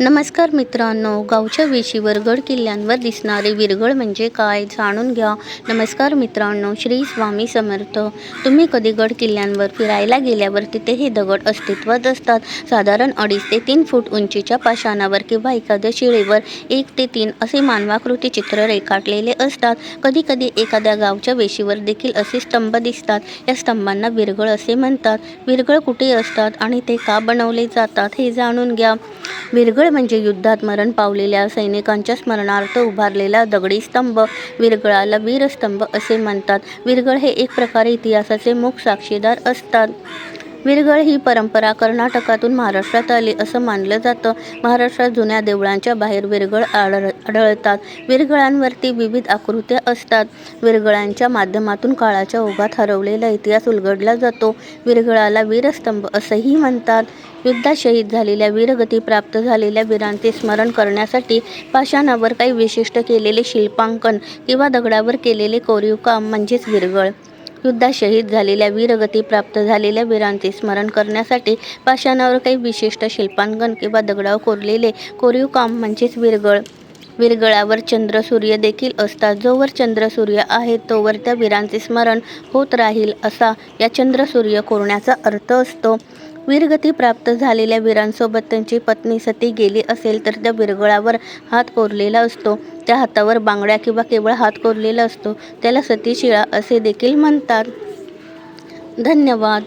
नमस्कार मित्रांनो गावच्या वेशीवर गड किल्ल्यांवर दिसणारे विरगळ म्हणजे काय जाणून घ्या. नमस्कार मित्रांनो श्री स्वामी समर्थ. तुम्ही कधी गड किल्ल्यांवर फिरायला गेल्यावर तिथे हे दगड अस्तित्वात असतात. साधारण अडीच ते तीन फूट उंचीच्या पाषाणावर किंवा एखाद्या शिळेवर एक ते तीन असे मानवाकृती चित्र रेखाटलेले असतात. कधी कधी एखाद्या गावच्या वेशीवर देखील असे स्तंभ दिसतात. या स्तंभांना विरगळ असे म्हणतात. विरगळ कुठे असतात आणि ते का बनवले जातात हे जाणून घ्या. विरगळ म्हणजे युद्धात मरण पावलेल्या सैनिकांच्या स्मरणार्थ उभारलेला दगडी स्तंभ विरगळाला वीरस्तंभ असे म्हणतात. विरगळ हे एक प्रकारे इतिहासाचे मूक साक्षीदार असतात. विरगळ ही परंपरा कर्नाटकातून महाराष्ट्रात आली असं मानलं जातं. महाराष्ट्रात जुन्या देवळांच्या बाहेर विरगळ आढळ आढळतात. विरगळांवरती विविध आकृत्या असतात. विरगळांच्या माध्यमातून काळाच्या ओघात हरवलेला इतिहास उलगडला जातो. विरगळाला वीरस्तंभ असंही म्हणतात. युद्धात शहीद झालेल्या वीरगती प्राप्त झालेल्या वीरांचे स्मरण करण्यासाठी पाषाणावर काही विशिष्ट केलेले शिल्पांकन किंवा दगडावर केलेले कोरीव काम म्हणजेच विरगळ युद्धात शहीद झालेल्या वीरगती प्राप्त झालेल्या वीरांचे स्मरण करण्यासाठी पाषाणावर काही विशिष्ट शिल्पांकन किंवा दगडावर कोरलेले कोरीव काम म्हणजेच विरगळ विरगळावर चंद्र सूर्य देखील असतात. जोवर चंद्र सूर्य आहे तोवर त्या वीरांचे स्मरण होत राहील असा या चंद्र सूर्य कोरण्याचा अर्थ असतो. वीरगती प्राप्त झालेल्या वीरांसोबत त्यांची पत्नी सती गेली असेल तर त्या विरगळावर हात कोरलेला असतो. त्या हातावर बांगड्या किंवा केवळ हात कोरलेला असतो. त्याला सतीशिळा असे देखील म्हणतात. धन्यवाद.